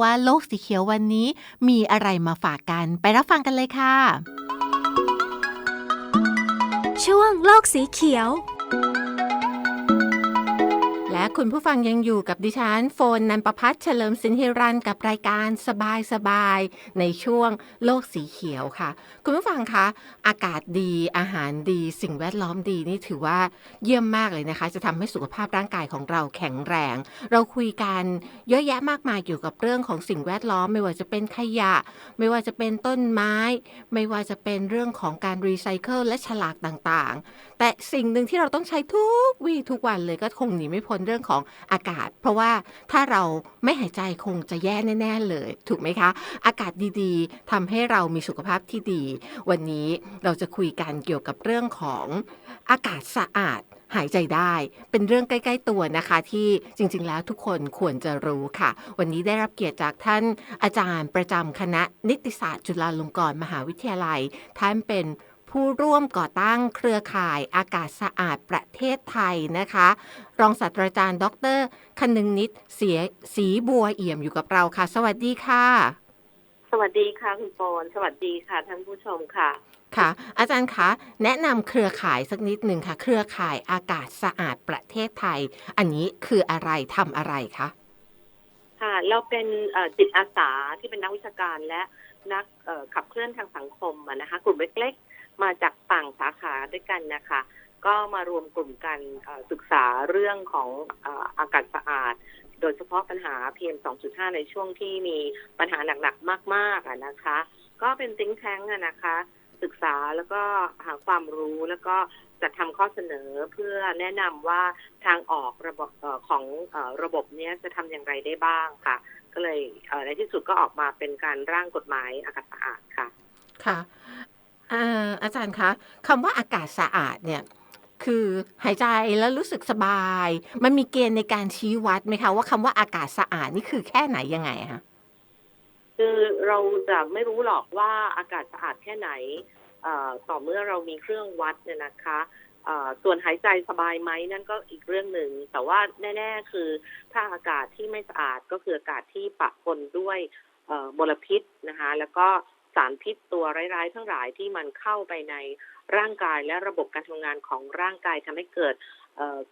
ว่าโลกสีเขียววันนี้มีอะไรมาฝากกัน ไปรับฟังกันเลยค่ะ ช่วงโลกสีเขียว และคุณผู้ฟังยังอยู่กับดิฉันโฟนนันประพัฒน์เฉลิมสินฮิรันกับรายการสบายสบายในช่วงโลกสีเขียวค่ะ คุณผู้ฟังคะอากาศดีอาหารดี สิ่งแวดล้อมดีนี่ถือว่าเยี่ยมมากเลยนะคะ จะทำให้สุขภาพร่างกายของเราแข็งแรง เราคุยกันเยอะแยะมากมายเกี่ยวกับเรื่องของสิ่งแวดล้อม ไม่ว่าจะเป็นขยะ ไม่ว่าจะเป็นต้นไม้ ไม่ว่าจะเป็นเรื่องของการรีไซเคิลและฉลากต่างๆ แต่สิ่งหนึ่งที่เราต้องใช้ทุกวี่ทุกวันเลยก็คงหนีไม่พ้นเรื่องของอากาศ เพราะว่าถ้าเราไม่หายใจคงจะแย่แน่ๆเลย ถูกไหมคะ อากาศดีๆทำให้เรามีสุขภาพที่ดี วันนี้เราจะคุยกันเกี่ยวกับเรื่องของอากาศสะอาดหายใจได้เป็นเรื่องใกล้ ๆ ตัวนะคะ ที่จริง ๆ แล้วทุกคนควรจะรู้ค่ะ วันนี้ได้รับเกียรติจากท่านอาจารย์ประจำคณะนิติศาสตร์ จุฬาลงกรณ์มหาวิทยาลัย ท่านเป็น ผู้ร่วมก่อตั้งเครือข่ายอากาศสะอาดประเทศไทยนะคะ รองศาสตราจารย์ ดรคนึงนิดเสียสีบัวเอี่ยมอยู่กับเราค่ะ สวัสดีค่ะ สวัสดีค่ะคุณโปนสวัสดีค่ะท่านผู้ชมค่ะค่ะ อาจารย์คะแนะนำเครือข่ายสักนิดหนึ่งค่ะ เครือข่ายอากาศสะอาดประเทศไทย อันนี้คืออะไรทำอะไรคะค่ะเราเป็นเอ่อจิตอาสาที่เป็นนักวิชาการและนักเอ่อขับเคลื่อนทางสังคมอะนะคะกลุ่มเล็กๆ มาจากต่างสาขาด้วยกันนะคะ ก็มารวมกลุ่มกันศึกษาเรื่องของอากาศสะอาด โดยเฉพาะปัญหา PM 2.5 ในช่วงที่มีปัญหาหนักๆ มากๆอะนะคะ ก็เป็นติ้งแท้งอะนะคะ ศึกษาแล้วก็หาความรู้แล้วก็จัดทำข้อเสนอเพื่อแนะนำว่าทางออกระบบของระบบเนี้ยจะทำอย่างไรได้บ้างค่ะ ก็เลยในที่สุดก็ออกมาเป็นการร่างกฎหมายอากาศสะอาดค่ะ ค่ะ อ่ออาจารย์คะคำว่าอากาศสะอาดเนี่ยคือหายใจแล้วรู้สึกสบาย มันมีเกณฑ์ในการชี้วัดไหมคะ ว่าคำว่าอากาศสะอาดนี่คือแค่ไหนยังไงคะคือเราจะไม่รู้หรอกว่าอากาศสะอาดแค่ไหนต่อเมื่อเรามีเครื่องวัดเนี่ยนะคะส่วนหายใจสบายไหมนั่นก็อีกเรื่องหนึ่ง แต่ว่าแน่ ๆ คือถ้าอากาศที่ไม่สะอาดก็คืออากาศที่ปะปนด้วยมลพิษนะคะ แล้วก็ สารพิษตัวร้ายๆ ทั้งหลายที่มันเข้าไปในร่างกายและระบบการทำงานของร่างกายทำให้เกิด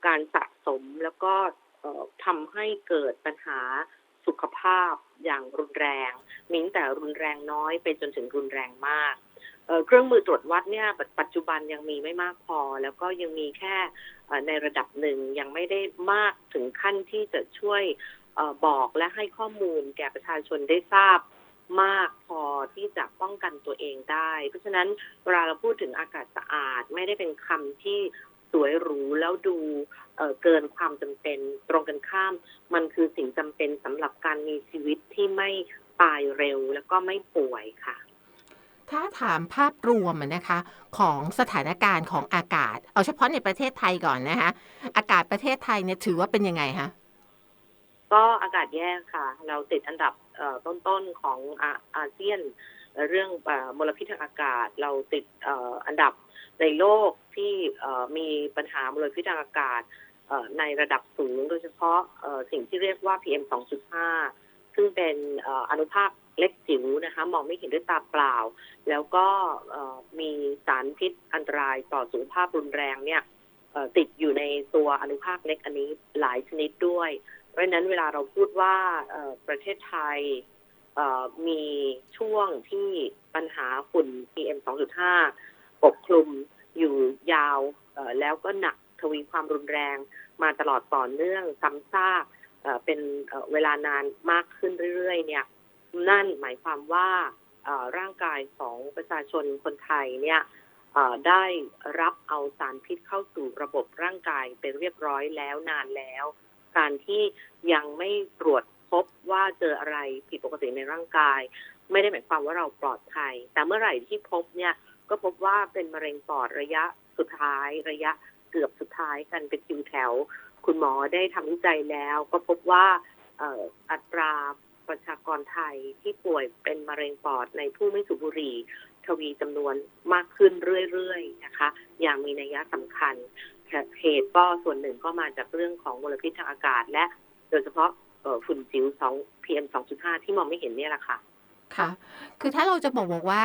การสะสมแล้วก็เอ่อทำให้เกิดปัญหาสุขภาพอย่างรุนแรงมีตั้งแต่รุนแรงน้อยไปจนถึงรุนแรงมากเครื่องมือตรวจวัดเนี่ยปัจจุบันยังมีไม่มากพอ แล้วก็ยังมีแค่ในระดับหนึ่งยังไม่ได้มากถึงขั้นที่จะช่วยบอกและให้ข้อมูลแก่ประชาชนได้ทราบ มากพอที่จะป้องกันตัวเองได้ เพราะฉะนั้นเวลาเราพูดถึงอากาศสะอาดไม่ได้เป็นคำที่สวยหรูแล้วดูเอ่อเกินความจำเป็นตรงกันข้าม มันคือสิ่งจำเป็นสำหรับการมีชีวิตที่ไม่ตายเร็วแล้วก็ไม่ป่วยค่ะ ถ้าถามภาพรวมอะนะคะของสถานการณ์ของอากาศ เอาเฉพาะในประเทศไทยก่อนนะคะอากาศประเทศไทยเนี่ยถือว่าเป็นยังไงคะก็อากาศแย่ค่ะ เราติดอันดับเอ่อ ต้นๆของอาเซียน เรื่องมลพิษทางอากาศ เราติดอันดับในโลกที่มีปัญหามลพิษทางอากาศในระดับสูงโดยเฉพาะสิ่งที่เรียกว่า PM 2.5 ซึ่งเป็นอนุภาคเล็กจิ๋วนะคะมองไม่เห็นด้วยตาเปล่า แล้วก็มีสารพิษอันตรายต่อสุขภาพรุนแรงเนี่ยติดอยู่ในตัวอนุภาคเล็กอันนี้หลายชนิดด้วย ราะฉะนั้นเวลาเราพูดว่าประเทศไทยมีช่วงที่ปัญหาฝุ่น PM 2.5 ปกคลุมอยู่ยาวแล้วก็หนักทวีความรุนแรงมาตลอดต่อเนื่องซ้ำซากเอ่อเป็นเวลานานมากขึ้นเรื่อยๆเนี่ยนั่นหมายความว่าร่างกายของประชาชนคนไทยเนี่ยได้รับเอาสารพิษเข้าสู่ระบบร่างกายเป็นเรียบร้อยแล้วนานแล้ว การที่ยังไม่ตรวจพบว่าเจออะไรผิดปกติในร่างกาย ไม่ได้หมายความว่าเราปลอดภัย แต่เมื่อไหร่ที่พบเนี่ยก็พบว่าเป็นมะเร็งปอดระยะสุดท้าย ระยะเกือบสุดท้ายกันเป็นคิวแถว คุณหมอได้ทำวิจัยแล้ว ก็พบว่าอัตราประชากรไทยที่ป่วยเป็นมะเร็งปอดในผู้ไม่สูบบุหรี่ทวีจำนวนมากขึ้นเรื่อยๆนะคะ อย่างมีนัยสำคัญ เหตุก็ส่วนหนึ่งก็มาจากเรื่องของมลพิษทางอากาศ และโดยเฉพาะฝุ่นจิ๋ว2 PM 2.5 ที่มองไม่เห็นเนี่ยแหละค่ะ ค่ะ คือถ้าเราจะบอกบอกว่า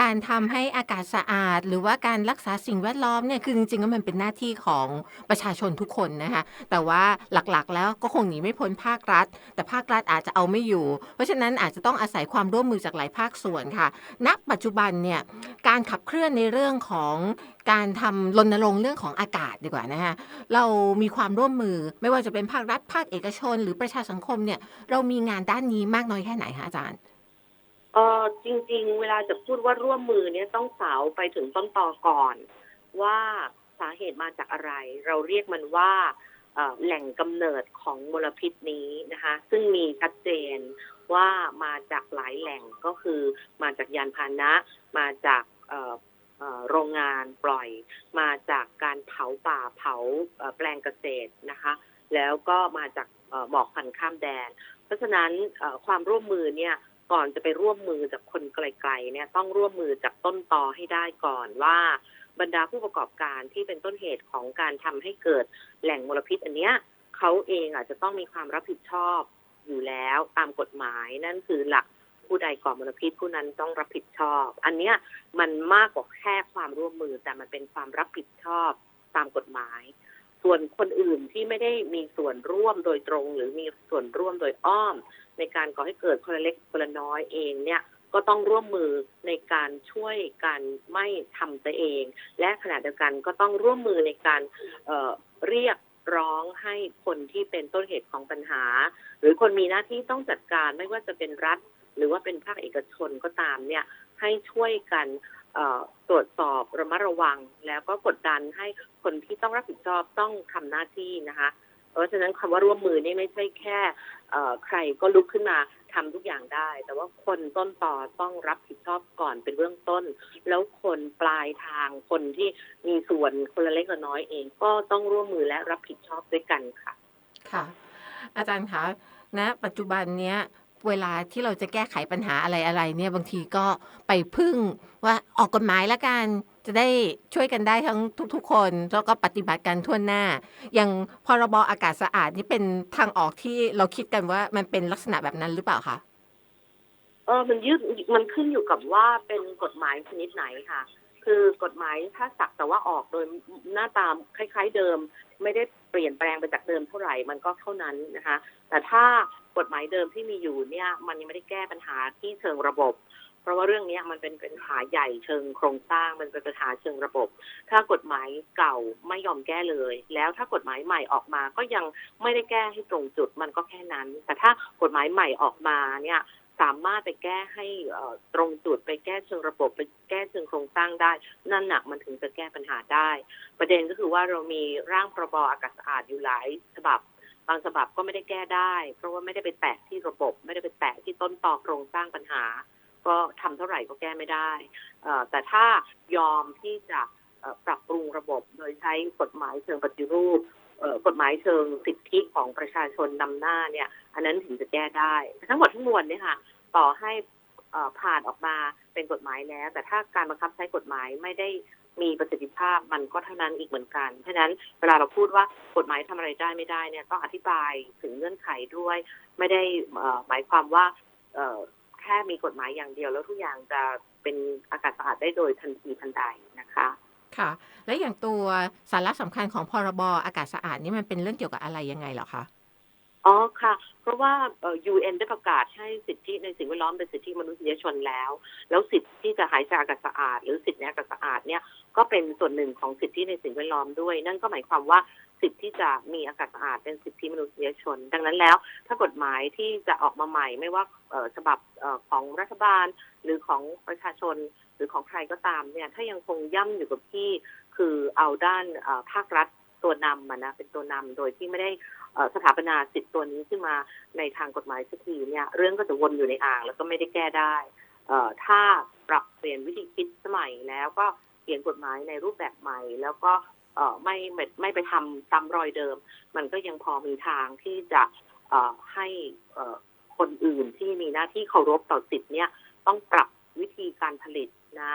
การทำให้อากาศสะอาด หรือว่าการรักษาสิ่งแวดล้อมเนี่ยคือจริงๆแล้วมันเป็นหน้าที่ของประชาชนทุกคนนะคะ แต่ว่าหลักๆ แล้วก็คงหนีไม่พ้นภาครัฐ แต่ภาครัฐอาจจะเอาไม่อยู่ เพราะฉะนั้นอาจจะต้องอาศัยความร่วมมือจากหลายภาคส่วนค่ะ ณ ปัจจุบันเนี่ยการขับเคลื่อนในเรื่องของการทำรณรงค์เรื่องของอากาศดีกว่านะคะเรามีความร่วมมือไม่ว่าจะเป็นภาครัฐภาคเอกชน หรือประชาสังคมเนี่ยเรามีงานด้านนี้มากน้อยแค่ไหนคะอาจารย์ ออจริง ๆ เวลาจะพูดว่าร่วมมือเนี่ยต้องสาวไปถึงต้นตอก่อน ว่าสาเหตุมาจากอะไร เราเรียกมันว่าแหล่งกำเนิดของมลพิษนี้นะคะ ซึ่งมีชัดเจนว่ามาจากหลายแหล่งก็คือมาจากยานพาหนะ มาจากโรงงานปล่อย มาจากการเผาป่าเผาแปลงเกษตรนะคะ แล้วก็มาจากหมอกควันข้ามแดน เพราะฉะนั้นความร่วมมือเนี่ย ก่อนจะไปร่วมมือจากคนไกลๆเนี่ยต้องร่วมมือจากต้นตอให้ได้ก่อนว่าบรรดาผู้ประกอบการที่เป็นต้นเหตุของการทำให้เกิดแหล่งมลพิษอันเนี้ยเขาเองอาจจะต้องมีความรับผิดชอบอยู่แล้วตามกฎหมายนั่นคือหลักผู้ใดก่อมลพิษผู้นั้นต้องรับผิดชอบ อันเนี้ยมันมากกว่าแค่ความร่วมมือแต่มันเป็นความรับผิดชอบตามกฎหมาย ส่วนคนอื่นที่ไม่ได้มีส่วนร่วมโดยตรง หรือมีส่วนร่วมโดยอ้อม ในการก่อให้เกิดคนเล็กคนน้อยเองเนี่ยก็ต้องร่วมมือในการช่วยกันไม่ทำตัวเอง และขณะเดียวกันก็ต้องร่วมมือในการเเรียกร้องให้คนที่เป็นต้นเหตุของปัญหา หรือคนมีหน้าที่ต้องจัดการไม่ว่าจะเป็นรัฐ หรือว่าเป็นภาคเอกชนก็ตามเนี่ยให้ช่วยกันตรวจสอบระมัดระวัง แล้วก็กดดันให้ คนที่ต้องรับผิดชอบต้องทำหน้าที่นะคะ เพราะฉะนั้นคำว่าร่วมมือนี่ไม่ใช่แค่ใครก็ลุกขึ้นมาทำทุกอย่างได้ แต่ว่าคนต้นต่อต้องรับผิดชอบก่อนเป็นเบื้องต้น แล้วคนปลายทางคนที่มีส่วนคนละเล็กละน้อยเอง ก็ต้องร่วมมือและรับผิดชอบด้วยกันค่ะ ค่ะ อาจารย์คะณปัจจุบันเนี้ยเวลาที่เราจะแก้ไขปัญหาอะไรอะไรเนี่ยบางทีก็ไปพึ่งว่าออกกฎหมายแล้วกัน จะได้ช่วยกันได้ทั้งทุก ๆ คน แล้วก็ปฏิบัติกันทั่วหน้า อย่างพรบอากาศสะอาดนี่เป็นทางออกที่เราคิดกันว่ามันเป็นลักษณะแบบนั้นหรือเปล่าคะเออมันยืดมันขึ้นอยู่กับว่าเป็นกฎหมายชนิดไหนค่ะ คือกฎหมายถ้าสักแต่ว่าออกโดยหน้าตามคล้าย ๆ เดิม ไม่ได้เปลี่ยนแปลงไปจากเดิมเท่าไหร่มันก็เท่านั้นนะคะ แต่ถ้ากฎหมายเดิมที่มีอยู่เนี่ย มันยังไม่ได้แก้ปัญหาที่เชิงระบบ ราะว่าเรื่องนี้มันเป็นปัญหาใหญ่เชิงโครงสร้างมันเป็นปัญหาเชิงระบบ ถ้ากฎหมายเก่าไม่ยอมแก้เลย แล้วถ้ากฎหมายใหม่ออกมาก็ยังไม่ได้แก้ให้ตรงจุดมันก็แค่นั้น แต่ถ้ากฎหมายใหม่ออกมาเนี่ยสามารถไปแก้ให้ตรงจุดไปแก้เชิงระบบไปแก้เชิงโครงสร้างได้ นั่นหนักมันถึงจะแก้ปัญหาได้ ประเด็นก็คือว่าเรามีร่างพรบอากาศสะอาดอยู่หลายฉบับบางฉบับก็ไม่ได้แก้ได้ เพราะว่าไม่ได้ไปแตะที่ระบบ ไม่ได้ไปแตะที่ต้นตอโครงสร้างปัญหา ก็ทำเท่าไหร่ก็แก้ไม่ได้แต่ถ้ายอมที่จะปรับปรุงระบบโดยใช้กฎหมายเชิงปฏิรูปกฎหมายเชิงสิทธิของประชาชนนำหน้าเนี่ย อันนั้นถึงจะแก้ได้ ทั้งหมดทั้งมวลเนี่ยค่ะ ต่อให้ผ่านออกมาเป็นกฎหมายแล้ว แต่ถ้าการบังคับใช้กฎหมายไม่ได้มีประสิทธิภาพมันก็เท่านั้นอีกเหมือนกัน เพราะฉะนั้นเวลาเราพูดว่ากฎหมายทำอะไรได้ไม่ได้เนี่ยต้องอธิบายถึงเงื่อนไขด้วย ไม่ได้หมายความว่า ค่มีกฎหมายอย่างเดียว แล้วทุกอย่างจะเป็นอากาศสะอาดได้โดยทันทีทันใดนะคะค่ะ และอย่างตัวสาระสำคัญของพรบอากาศสะอาดนี่มันเป็นเรื่องเกี่ยวกับอะไรยังไงเหรอคะ อ๋อค่ะ เพราะว่าเอ่อ UN ได้ประกาศให้สิทธิในสิ่งแวดล้อมเป็นสิทธิมนุษยชนแล้ว แล้วสิทธิที่จะหายใจอากาศสะอาด หรือสิทธิในอากาศสะอาดเนี่ยก็เป็นส่วนหนึ่งของสิทธิในสิ่งแวดล้อมด้วย นั่นก็หมายความว่าสิทธิที่จะมีอากาศสะอาดเป็นสิทธิมนุษยชน ดังนั้นแล้ว ถ้ากฎหมายที่จะออกมาใหม่ ไม่ว่าฉบับของรัฐบาล หรือของประชาชนหรือของใครก็ตามเนี่ยถ้ายังคงย่ำอยู่กับที่คือเอาด้านภาครัฐตัวนำมานะเป็นตัวนำโดยที่ไม่ได้ สถาปนาสิทธิ์ตัวนี้ขึ้นมาในทางกฎหมายสักทีเนี่ยเรื่องก็จะวนอยู่ในอ่าง แล้วก็ไม่ได้แก้ได้ถ้าปรับเปลี่ยนวิธีคิดสมัยแล้วก็เปลี่ยนกฎหมายในรูปแบบใหม่ แล้วก็ไม่ไม่ไม่ไปทำซ้ำรอยเดิม มันก็ยังพอมีทางที่จะให้คนอื่นที่มีหน้าที่เคารพต่อสิทธิ์เนี่ยต้องปรับวิธีการผลิตนะ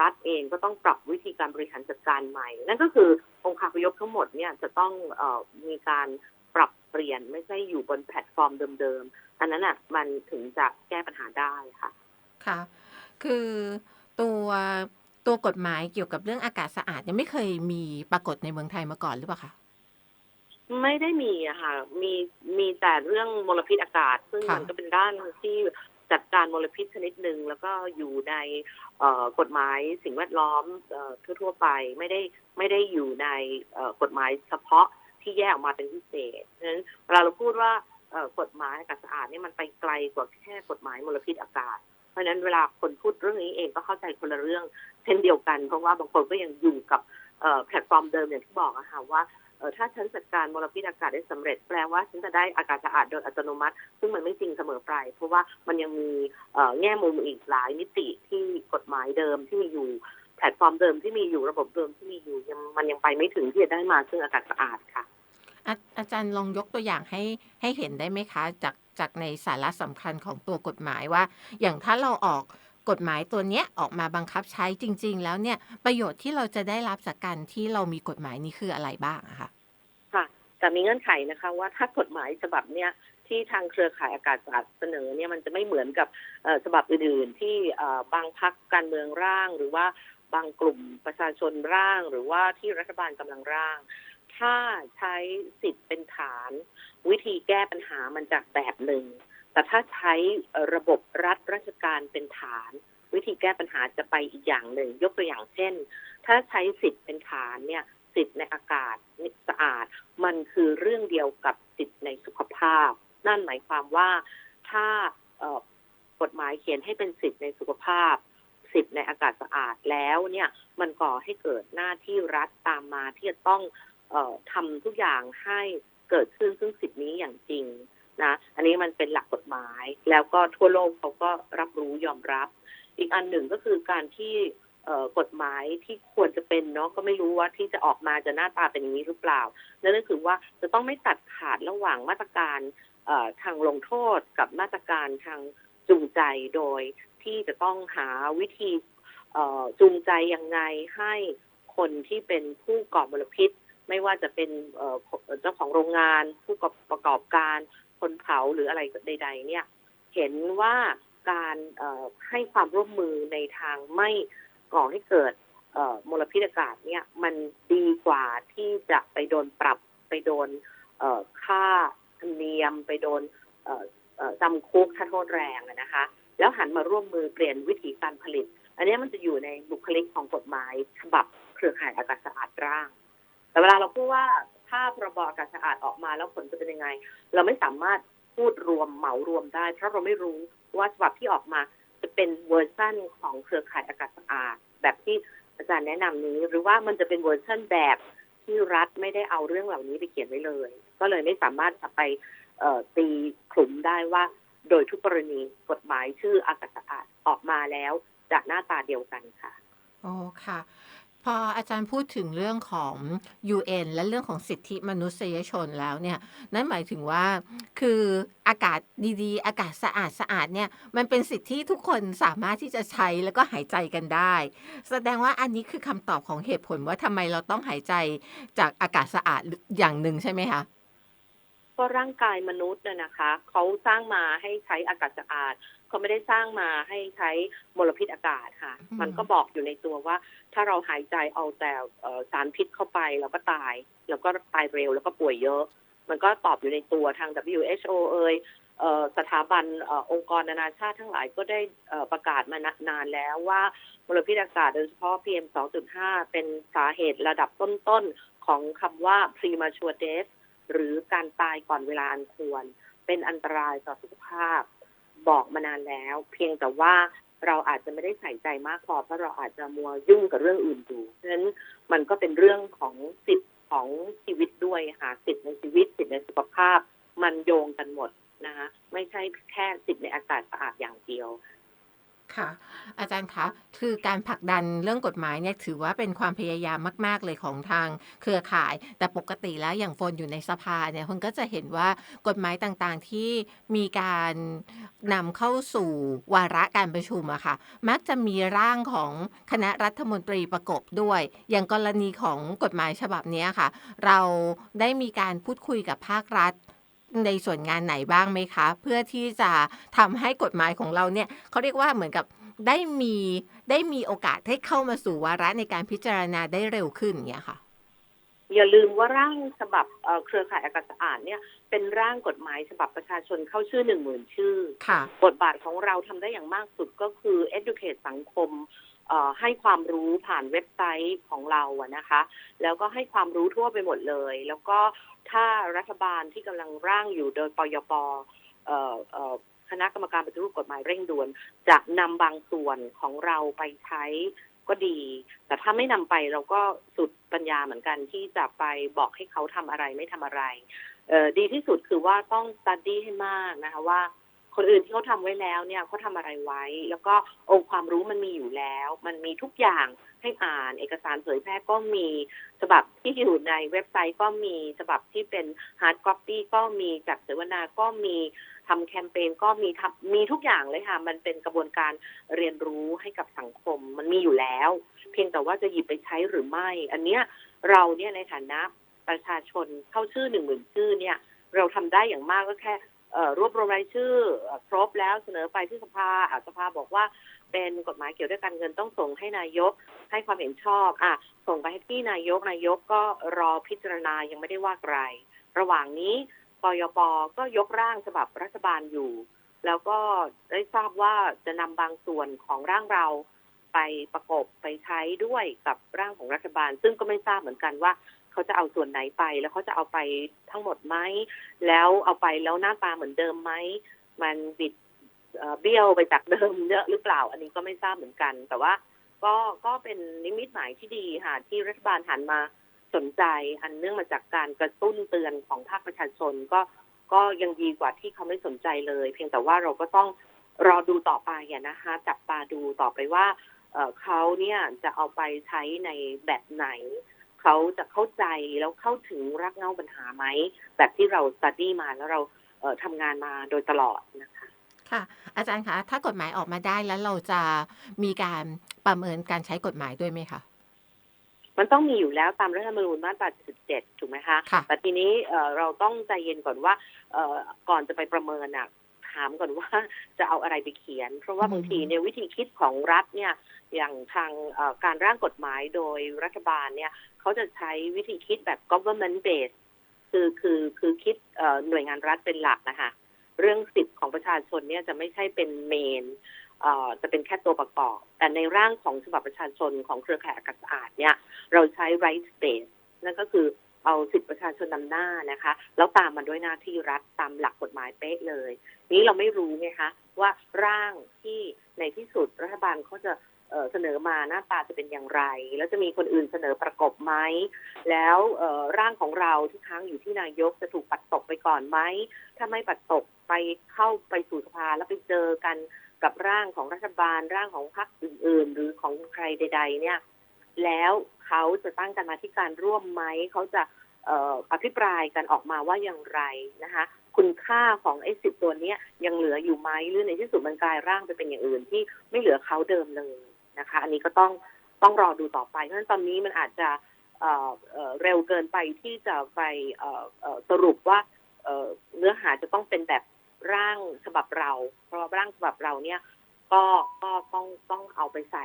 รัฐเองก็ต้องปรับวิธีการบริหารจัดการใหม่ นั่นก็คือองค์คาพยพทั้งหมดเนี่ยจะต้องเออมีการปรับเปลี่ยนไม่ใช่อยู่บนแพลตฟอร์มเดิมๆ อันนั้นอะมันถึงจะแก้ปัญหาได้ค่ะ ค่ะ คือตัวตัวกฎหมายเกี่ยวกับเรื่องอากาศสะอาดยังไม่เคยมีปรากฏในเมืองไทยมาก่อนหรือเปล่าคะไม่ได้มีอะค่ะ มีมีแต่เรื่องมลพิษอากาศ ซึ่งค่ะมันก็เป็นด้านที่ จัดการมลพิษชนิดหนึ่งแล้วก็อยู่ในกฎหมายสิ่งแวดล้อมเอ่อทั่วๆไปไม่ได้ไม่ได้อยู่ในกฎหมายเฉพาะที่แยกออกมาเป็นพิเศษเพราะฉะนั้นเวลาเราพูดว่ากฎหมายอากาศสะอาดนี่มันไปไกลกว่าแค่กฎหมายมลพิษอากาศ เพราะฉะนั้นเวลาคนพูดเรื่องนี้เองก็เข้าใจคนละเรื่องเช่นเดียวกัน เพราะว่าบางคนก็ยังอยู่กับแพลตฟอร์มเดิมอย่างที่บอกอะคะว่า ถ้าฉันจัดการมลพิษอากาศได้สำเร็จแปลว่าฉันจะได้อากาศสะอาดโดยอัตโนมัติ ซึ่งมันไม่จริงเสมอไป เพราะว่ามันยังมีเอ่อแง่มุมอีกหลายมิติที่กฎหมายเดิมที่มีอยู่แพลตฟอร์มเดิมที่มีอยู่ระบบเดิมที่มีอยู่ยังมันยังไปไม่ถึงที่จะได้มาซึ่งอากาศสะอาดค่ะอาอาจารย์ลองยกตัวอย่างให้ให้เห็นได้ไหมคะ จากจากในสาระสำคัญของตัวกฎหมายว่า อย่างถ้าเราออก กฎหมายตัวเนี้ยออกมาบังคับใช้จริง ๆ แล้วเนี่ยประโยชน์ที่เราจะได้รับจากการที่เรามีกฎหมายนี้คืออะไรบ้างอะคะค่ะแต่มีเงื่อนไขนะคะว่าถ้ากฎหมายฉบับเนี้ยที่ทางเครือข่ายอากาศศาสะอาดเสนอเนี่ยมันจะไม่เหมือนกับฉบับอื่นๆ ที่บางพักการเมืองร่าง หรือว่าบางกลุ่มประชาชนร่าง หรือว่าที่รัฐบาลกำลังร่าง ถ้าใช้สิทธิ์เป็นฐาน วิธีแก้ปัญหามันจากแบบหนึ่ง แต่ถ้าใช้ระบบรัฐราชการเป็นฐาน วิธีแก้ปัญหาจะไปอีกอย่างหนึ่ง ยกตัวอย่างเช่น ถ้าใช้สิทธิ์เป็นฐานเนี่ยสิทธิ์ในอากาศสะอาด มันคือเรื่องเดียวกับสิทธิ์ในสุขภาพ นั่นหมายความว่าถ้ากฎหมายเขียนให้เป็นสิทธิ์ในสุขภาพ สิทธิ์ในอากาศสะอาดแล้วเนี่ยมันก่อให้เกิดหน้าที่รัฐตามมาที่จะต้องออทำทุกอย่างให้เกิดขึ้นซึ่งสิทธินี้อย่างจริง นะอันนี้มันเป็นหลักกฎหมาย แล้วก็ทั่วโลกเขาก็รับรู้ยอมรับ อีกอันหนึ่งก็คือการที่กฎหมายที่ควรจะเป็นเนาะก็ไม่รู้ว่าที่จะออกมาจะหน้าตาเป็นอย่างนี้หรือเปล่า นั่นก็คือว่าจะต้องไม่ตัดขาดระหว่างมาตรการทางลงโทษกับมาตรการทางจูงใจโดยที่จะต้องหาวิธีจูงใจยังไงให้คนที่เป็นผู้ก่อมลพิษ ไม่ว่าจะเป็นเจ้าของโรงงาน ผู้ประกอบการ นเผาหรืออะไรใด ๆ เนี่ย เห็นว่าการให้ความร่วมมือในทางไม่ก่อให้เกิดมลพิษอากาศเนี่ย มันดีกว่าที่จะไปโดนปรับไปโดนค่าธรรมเนียมไปโดนจำคุกถ้าโทษแรงนะคะ แล้วหันมาร่วมมือเปลี่ยนวิธีการผลิต อันนี้มันจะอยู่ในบุคลิกของกฎหมายฉบับเครือข่ายอากาศสะอาดร่าง แต่เวลาเราพูดว่า ถ้าพรบอากาศสะอาดออกมาแล้วผลจะเป็นยังไง เราไม่สามารถพูดรวมเหมารวมได้ เพราะเราไม่รู้ว่าฉบับที่ออกมาจะเป็นเวอร์ชั่นของเครือข่ายอากาศสะอาด แบบที่อาจารย์แนะนำนี้ หรือว่ามันจะเป็นเวอร์ชั่นแบบที่รัฐไม่ได้เอาเรื่องเหล่านี้ไปเขียนไว้เลย ก็เลยไม่สามารถจะไปตีขลุ่มได้ว่า โดยทุกกรณีกฎหมายชื่ออากาศสะอาดออกมาแล้วจะหน้าตาเดียวกันค่ะอ๋อค่ะ พออาจารย์พูดถึงเรื่องของ UN และเรื่องของสิทธิมนุษยชนแล้วเนี่ยนั่นหมายถึงว่าคืออากาศดีๆ อากาศสะอาดสะอาดเนี่ยมันเป็นสิทธิที่ทุกคนสามารถที่จะใช้แล้วก็หายใจกันได้ แสดงว่าอันนี้คือคำตอบของเหตุผลว่าทำไมเราต้องหายใจจากอากาศสะอาดอย่างหนึ่งใช่ไหมคะก็ร่างกายมนุษย์น่ะนะคะเขาสร้างมาให้ใช้อากาศสะอาดก็เขาไม่ได้สร้างมาให้ใช้มลพิษอากาศค่ะอืมมันก็บอกอยู่ในตัวว่า ถ้าเราหายใจเอาแต่สารพิษเข้าไปเราก็ตาย แล้วก็ตายเร็วแล้วก็ป่วยเยอะ มันก็ตอบอยู่ในตัวทาง WHO เอ่ยสถาบันอองค์กรนานาชาติทั้งหลายก็ได้ประกาศมานานแล้วว่ามลพิษอากาศโดยเฉพาะ PM 2.5 เป็นสาเหตุระดับต้นๆ ของคำว่า premature death หรือการตายก่อนเวลาอันควร เป็นอันตรายต่อสุขภาพ บอกมานานแล้ว เพียงแต่ว่า เราอาจจะไม่ได้ใส่ใจมากพอเพราะเราอาจจะมัวยุ่งกับเรื่องอื่นอยู่ฉะนั้นมันก็เป็นเรื่องของสิทธิ์ของชีวิตด้วยค่ะสิทธิ์ในชีวิตสิทธิ์ในสุขภาพ มันโยงกันหมดนะคะไม่ใช่แค่สิทธิ์ในอากาศสะอาดอย่างเดียว ค่ะ อาจารย์คะคือการผลักดันเรื่องกฎหมายเนี่ยถือว่าเป็นความพยายามมาก ๆ เลยของทางเครือข่าย แต่ปกติแล้วอย่างโฟนอยู่ในสภาเนี่ยคนก็จะเห็นว่ากฎหมายต่างๆที่มีการนำเข้าสู่วาระการประชุมอะค่ะ มักจะมีร่างของคณะรัฐมนตรีประกบด้วย อย่างกรณีของกฎหมายฉบับนี้ค่ะ เราได้มีการพูดคุยกับภาครัฐ ในส่วนงานไหนบ้างไหมคะ เพื่อที่จะทำให้กฎหมายของเราเนี่ยเขาเรียกว่าเหมือนกับได้มีได้มีโอกาสให้เข้ามาสู่วาระในการพิจารณาได้เร็วขึ้นอย่างเงี้ยค่ะ อย่าลืมว่าร่างฉบับเครือข่ายอากาศสะอาดเนี่ยเป็นร่างกฎหมายฉบับประชาชนเข้าชื่อหนึ่งหมื่นชื่อ บทบาทของเราทำได้อย่างมากสุดก็คือ educate สังคม ให้ความรู้ผ่านเว็บไซต์ของเราอะนะคะ แล้วก็ให้ความรู้ทั่วไปหมดเลย แล้วก็ถ้ารัฐบาลที่กำลังร่างอยู่โดยปยปคณะกรรมการปฏิรูปกฎหมายเร่งด่วน จะนำบางส่วนของเราไปใช้ก็ดี แต่ถ้าไม่นำไปเราก็สุดปัญญาเหมือนกันที่จะไปบอกให้เขาทำอะไรไม่ทำอะไรดีที่สุดคือว่าต้อง study ให้มากนะคะว่า คนอื่นที่เขาทำไว้แล้วเนี่ยเขาทำอะไรไว้ แล้วก็องค์ความรู้มันมีอยู่แล้ว มันมีทุกอย่างให้อ่านเอกสารเผยแพร่ก็มีฉบับที่อยู่ในเว็บไซต์ก็มีฉบับที่เป็น hard copy ก็มีจัดเสวนาก็มีทำแคมเปญก็มีทำมีทุกอย่างเลยค่ะ มันเป็นกระบวนการเรียนรู้ให้กับสังคม มันมีอยู่แล้ว เพียงแต่ว่าจะหยิบไปใช้หรือไม่ อันเนี้ยเราเนี่ยในฐานะประชาชนเข้าชื่อหนึ่งหมื่นชื่อเนี่ย เราทำได้อย่างมากก็แค่ รวบรวมรายชื่อครบแล้วเสนอไปที่สภาอะสภาบอกว่าเป็นกฎหมายเกี่ยวกับการเงินต้องส่งให้นายกให้ความเห็นชอบอะส่งไปให้ที่นายกนายกก็รอพิจารณายังไม่ได้ว่าอะไรระหว่างนี้ปยปก็ยกร่างฉบับรัฐบาลอยู่ แล้วก็ได้ทราบว่าจะนำบางส่วนของร่างเราไปประกบไปใช้ด้วยกับร่างของรัฐบาล ซึ่งก็ไม่ทราบเหมือนกันว่า เขาจะเอาส่วนไหนไป แล้วเขาจะเอาไปทั้งหมดไหมแล้วเอาไปแล้วหน้าตาเหมือนเดิมไหมมันบิดเบี้ยวไปจากเดิมเยอะหรือเปล่า อันนี้ก็ไม่ทราบเหมือนกัน แต่ว่าก็ก็เป็นนิมิตหมายที่ดีค่ะที่รัฐบาลหันมาสนใจอันเนื่องมาจากการกระตุ้นเตือนของภาคประชาชนก็ก็ยังดีกว่าที่เขาไม่สนใจเลย เพียงแต่ว่าเราก็ต้องรอดูต่อไปอะนะคะจับตาดูต่อไปว่าเขาเนี่ยจะเอาไปใช้ในแบบไหน เขาจะเข้าใจแล้วเข้าถึงรากเหง้าปัญหาไหม แบบที่เราสต u d ดี้มาแล้วเราเอ่อทำงานมาโดยตลอดนะคะค่ะ อาจารย์คะ ถ้ากฎหมายออกมาได้แล้วเราจะมีการประเมินการใช้กฎหมายด้วยไหมคะมันต้องมีอยู่แล้วตามรัฐธรรมนูญมาตรา 77 ถูกไหมคะค่ะแต่ทีนี้เอ่อเราต้องใจเย็นก่อนว่าเอ่อก่อนจะไปประเมินอะ ถามก่อนว่าจะเอาอะไรไปเขียน เพราะว่าอืมบางทีเนี่ยวิธีคิดของรัฐเนี่ยอย่างทางเอ่อการร่างกฎหมายโดยรัฐบาลเนี่ยเขาจะใช้วิธีคิดแบบ government based คือคือคือคิดเอ่อหน่วยงานรัฐเป็นหลักนะคะเรื่องสิทธิ์ของประชาชนเนี่ยจะไม่ใช่เป็นเมนเอ่อจะเป็นแค่ตัวประกอบ แต่ในร่างของฉบับประชาชนของเครือข่ายอากาศสะอาดเนี่ย เราใช้ right state นั่นก็คือ เอาสิทธิประชาชนนำหน้านะคะ แล้วตามมาด้วยหน้าที่รัฐตามหลักกฎหมายเป๊ะเลย นี้เราไม่รู้ไงคะว่าร่างที่ในที่สุดรัฐบาลเขาจะเสนอมาหน้าตาจะเป็นอย่างไร แล้วจะมีคนอื่นเสนอประกบไหม แล้วร่างของเราที่ค้างอยู่ที่นายกจะถูกปัดตกไปก่อนไหม ถ้าไม่ปัดตกไปเข้าไปสู่สภาแล้วไปเจอกันกับร่างของรัฐบาลร่างของพรรคอื่น ๆ หรือของใครใด ๆ เนี่ย แล้วเขาจะตั้งกันมาที่การร่วมไหมเขาจะอภิปรายกันออกมาว่าอย่างไรนะคะคุณค่าของไอ้สิบตัวนี้ยังเหลืออยู่ไหมหรือในที่สุดมันกลายร่างไปเป็นอย่างอื่นที่ไม่เหลือเขาเดิมเลยนะคะ อันนี้ก็ต้องต้องรอดูต่อไปเพราะฉะนั้นตอนนี้มันอาจจะเเร็วเกินไปที่จะไปสรุปว่าเเนื้อหาจะต้องเป็นแบบร่างฉบับเรา เพราะว่าร่างฉบับเราเนี่ย ก็ก็ต้องต้องเอาไปใส่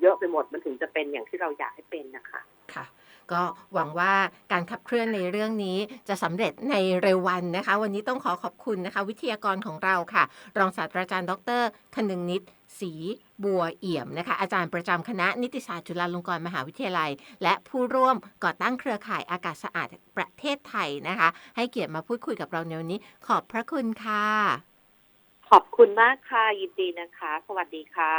เยอะไปหมดมันถึงจะเป็นอย่างที่เราอยากให้เป็นนะคะค่ะ ก็หวังว่าการขับเคลื่อนในเรื่องนี้จะสำเร็จในเร็ววันนะคะ วันนี้ต้องขอขอบคุณนะคะ วิทยากรของเราค่ะ รองศาสตราจารย์ ดรคนึงนิตศรีบัวเอี่ยมนะคะ อาจารย์ประจำคณะนิติศาสตร์จุฬาลงกรณ์มหาวิทยาลัย และผู้ร่วมก่อตั้งเครือข่ายอากาศสะอาดประเทศไทยนะคะ ให้เกียรติมาพูดคุยกับเราในวันนี้ ขอบพระคุณค่ะ ขอบคุณมากค่ะ ยินดีนะคะ สวัสดีค่ะ